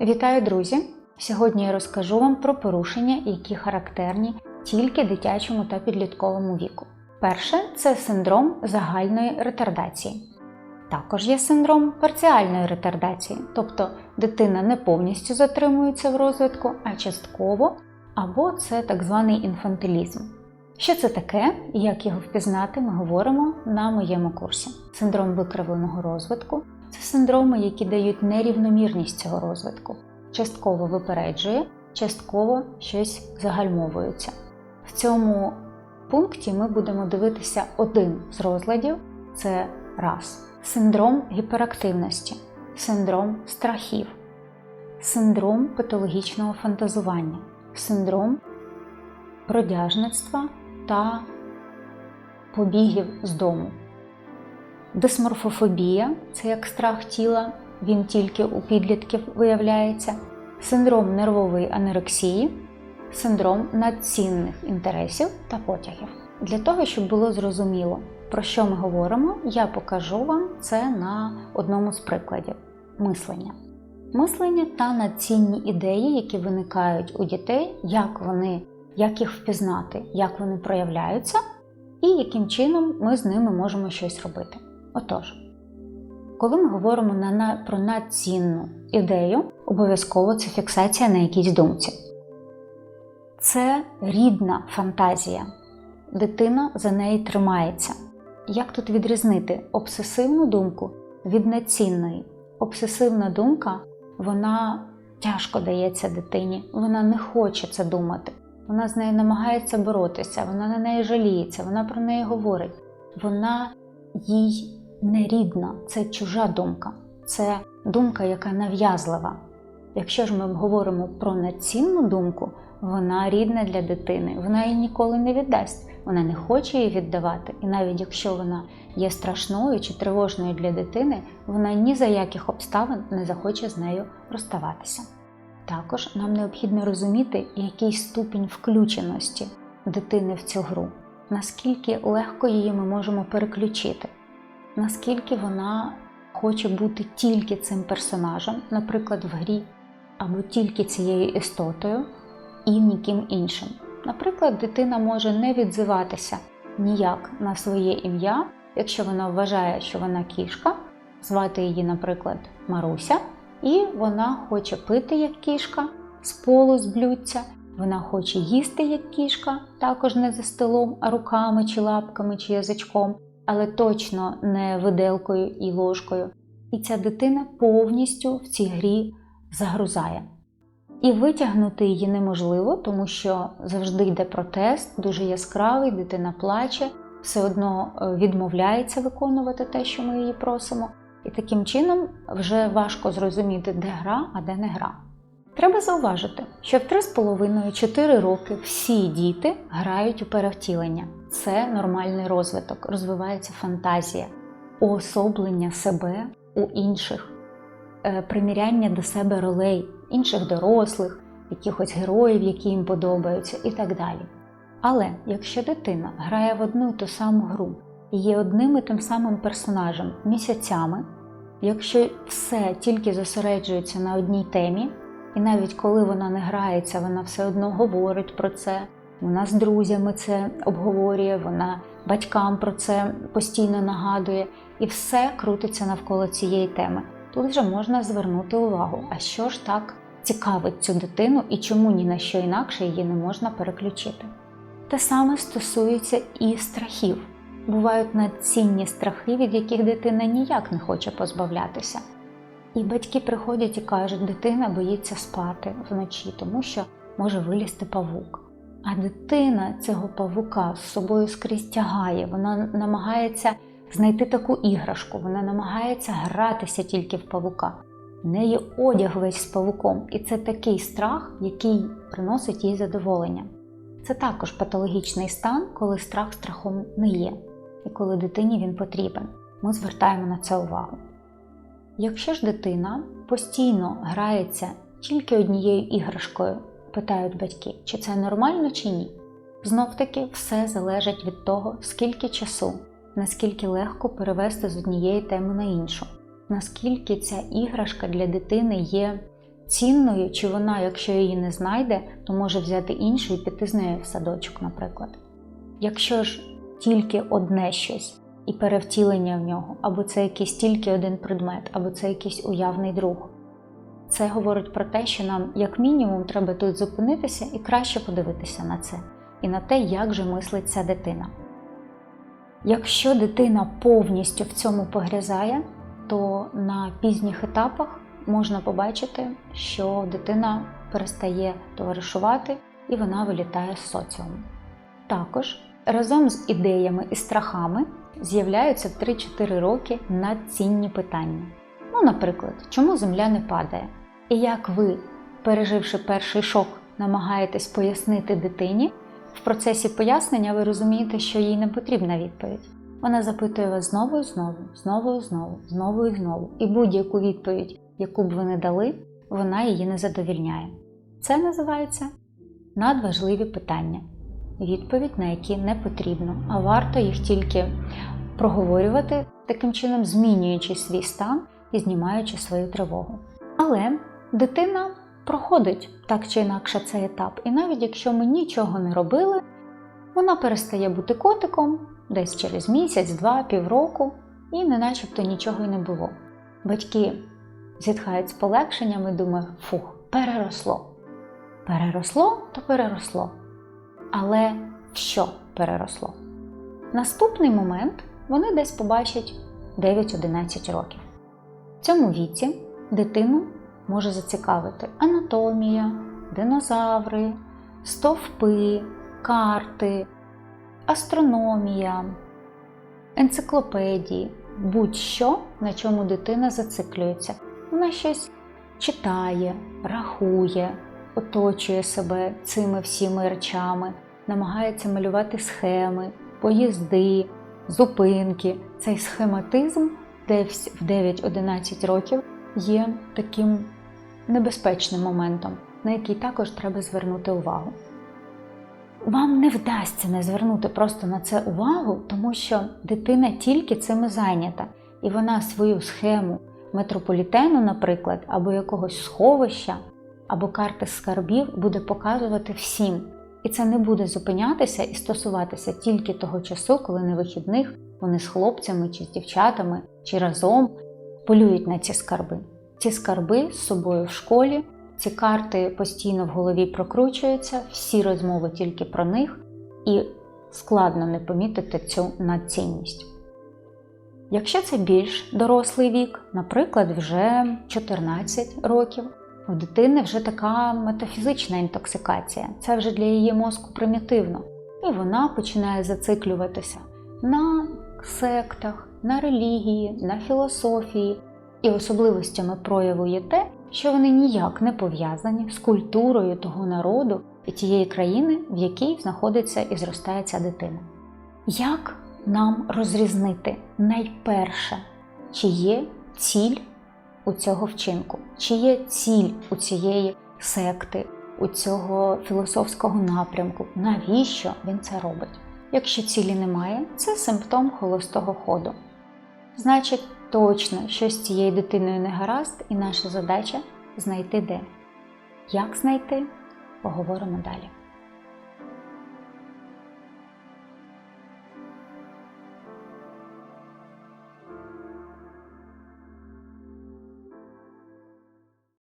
Вітаю, друзі! Сьогодні я розкажу вам про порушення, які характерні тільки дитячому та підлітковому віку. Перше це синдром загальної ретардації. Також є синдром парціальної ретардації, тобто дитина не повністю затримується в розвитку, а частково, або це так званий інфантилізм. Що це таке і як його впізнати, ми говоримо на моєму курсі. Синдром викривленого розвитку це синдроми, які дають нерівномірність цього розвитку, частково випереджує, частково щось загальмовується. В цьому пункті ми будемо дивитися один з розладів це раз. Синдром гіперактивності, синдром страхів, синдром патологічного фантазування, синдром бродяжництва та побігів з дому. Дисморфофобія це як страх тіла, він тільки у підлітків виявляється, синдром нервової анорексії, синдром надцінних інтересів та потягів. Для того, щоб було зрозуміло, про що ми говоримо, я покажу вам це на одному з прикладів мислення. Мислення та надцінні ідеї, які виникають у дітей, як вони, як їх впізнати, як вони проявляються, і яким чином ми з ними можемо щось робити. Отож, коли ми говоримо на, на, про надцінну ідею, обов'язково це фіксація на якійсь думці. Це рідна фантазія. Дитина за неї тримається. Як тут відрізнити обсесивну думку від нецінної? Обсесивна думка, вона тяжко дається дитині, вона не хоче це думати. Вона з нею намагається боротися, вона на неї жаліється, вона про неї говорить. Вона їй не рідна, це чужа думка, це думка, яка нав'язлива. Якщо ж ми говоримо про нецінну думку, вона рідна для дитини, вона її ніколи не віддасть, вона не хоче її віддавати. І навіть якщо вона є страшною чи тривожною для дитини, вона ні за яких обставин не захоче з нею розставатися. Також нам необхідно розуміти, який ступінь включеності дитини в цю гру, наскільки легко її ми можемо переключити, наскільки вона хоче бути тільки цим персонажем, наприклад, в грі, або тільки цією істотою і ніким іншим. Наприклад, дитина може не відзиватися ніяк на своє ім'я, якщо вона вважає, що вона кішка, звати її, наприклад, Маруся, і вона хоче пити як кішка з полу з блюдця, вона хоче їсти як кішка, також не за столом, а руками чи лапками чи язичком, але точно не виделкою і ложкою. І ця дитина повністю в цій грі загрузає. І витягнути її неможливо, тому що завжди йде протест, дуже яскравий, дитина плаче, все одно відмовляється виконувати те, що ми її просимо. І таким чином вже важко зрозуміти, де гра, а де не гра. Треба зауважити, що в 3,5-4 роки всі діти грають у перевтілення. Це нормальний розвиток, розвивається фантазія, уособлення себе у інших, приміряння до себе ролей, інших дорослих, якихось героїв, які їм подобаються, і так далі. Але якщо дитина грає в одну і ту саму гру і є одним і тим самим персонажем місяцями, якщо все тільки зосереджується на одній темі, і навіть коли вона не грається, вона все одно говорить про це, вона з друзями це обговорює, вона батькам про це постійно нагадує, і все крутиться навколо цієї теми. Тут вже можна звернути увагу, а що ж так цікавить цю дитину і чому ні на що інакше її не можна переключити. Те саме стосується і страхів. Бувають надцінні страхи, від яких дитина ніяк не хоче позбавлятися. І батьки приходять і кажуть, дитина боїться спати вночі, тому що може вилізти павук. А дитина цього павука з собою скрізь тягає, вона намагається знайти таку іграшку, вона намагається гратися тільки в павука. В неї одяг весь з павуком, і це такий страх, який приносить їй задоволення. Це також патологічний стан, коли страх страхом не є, і коли дитині він потрібен. Ми звертаємо на це увагу. Якщо ж дитина постійно грається тільки однією іграшкою, питають батьки, чи це нормально чи ні, знов таки все залежить від того, скільки часу, наскільки легко перевести з однієї теми на іншу, наскільки ця іграшка для дитини є цінною, чи вона, якщо її не знайде, то може взяти іншу і піти з нею в садочок, наприклад. Якщо ж тільки одне щось і перевтілення в нього, або це якийсь тільки один предмет, або це якийсь уявний друг, це говорить про те, що нам, як мінімум, треба тут зупинитися і краще подивитися на це, і на те, як же мислить ця дитина. Якщо дитина повністю в цьому погрязає, то на пізніх етапах можна побачити, що дитина перестає товаришувати і вона вилітає з соціуму. Також разом з ідеями і страхами з'являються в 3-4 роки надцінні питання. Ну, наприклад, чому земля не падає? І як ви, переживши перший шок, намагаєтесь пояснити дитині, в процесі пояснення ви розумієте, що їй не потрібна відповідь. Вона запитує вас знову і знову, знову і знову, знову і знову. І будь-яку відповідь, яку б ви не дали, вона її не задовільняє. Це називається надважливі питання, відповідь на які не потрібно, а варто їх тільки проговорювати, таким чином змінюючи свій стан і знімаючи свою тривогу. Але дитина проходить так чи інакше цей етап, і навіть якщо ми нічого не робили, вона перестає бути котиком десь через місяць, два, півроку, і не начебто нічого й не було. Батьки зітхають з полегшенням і думають, фух, переросло. Переросло, то переросло. Але що переросло? Наступний момент вони десь побачать 9-11 років. Цьому віці дитину може зацікавити анатомія, динозаври, стовпи, карти, астрономія, енциклопедії, будь-що, на чому дитина зациклюється. Вона щось читає, рахує, оточує себе цими всіми речами, намагається малювати схеми, поїзди, зупинки. Цей схематизм десь в 9-11 років є таким небезпечним моментом, на який також треба звернути увагу. Вам не вдасться не звернути просто на це увагу, тому що дитина тільки цим і зайнята, і вона свою схему метрополітену, наприклад, або якогось сховища, або карти скарбів буде показувати всім. І це не буде зупинятися і стосуватися тільки того часу, коли на вихідних вони з хлопцями чи з дівчатами, чи разом полюють на ці скарби. Ці скарби з собою в школі, ці карти постійно в голові прокручуються, всі розмови тільки про них, і складно не помітити цю надцінність. Якщо це більш дорослий вік, наприклад, вже 14 років, у дитини вже така метафізична інтоксикація, це вже для її мозку примітивно, і вона починає зациклюватися на сектах, на релігії, на філософії, і особливостями прояву є те, що вони ніяк не пов'язані з культурою того народу і тієї країни, в якій знаходиться і зростає ця дитина. Як нам розрізнити найперше, чи є ціль у цього вчинку, чи є ціль у цієї секти, у цього філософського напрямку, навіщо він це робить? Якщо цілі немає, це симптом холостого ходу. Значить, точно щось з цією дитиною не гаразд, і наша задача знайти де. Як знайти, поговоримо далі.